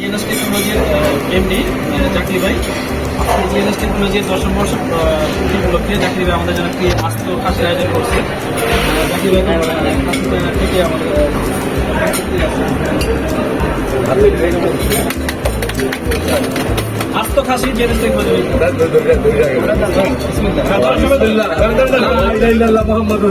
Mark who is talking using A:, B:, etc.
A: GNS টেকনোলজির MD চাকরি ভাই। জিএনএস টেকনোলজির দশম বর্ষ আহ, পূর্তি উপলক্ষে চাকরি ভাই আমাদের জন্য একটি আস্ত খাসির আয়োজন করছে। আহ, চাকরি ভাই আহ, খাসি ট্রেনার থেকে আমাদের আহ, আস্ত খাসি জিএনএস টেকনোলজি
B: মোহাম্মদ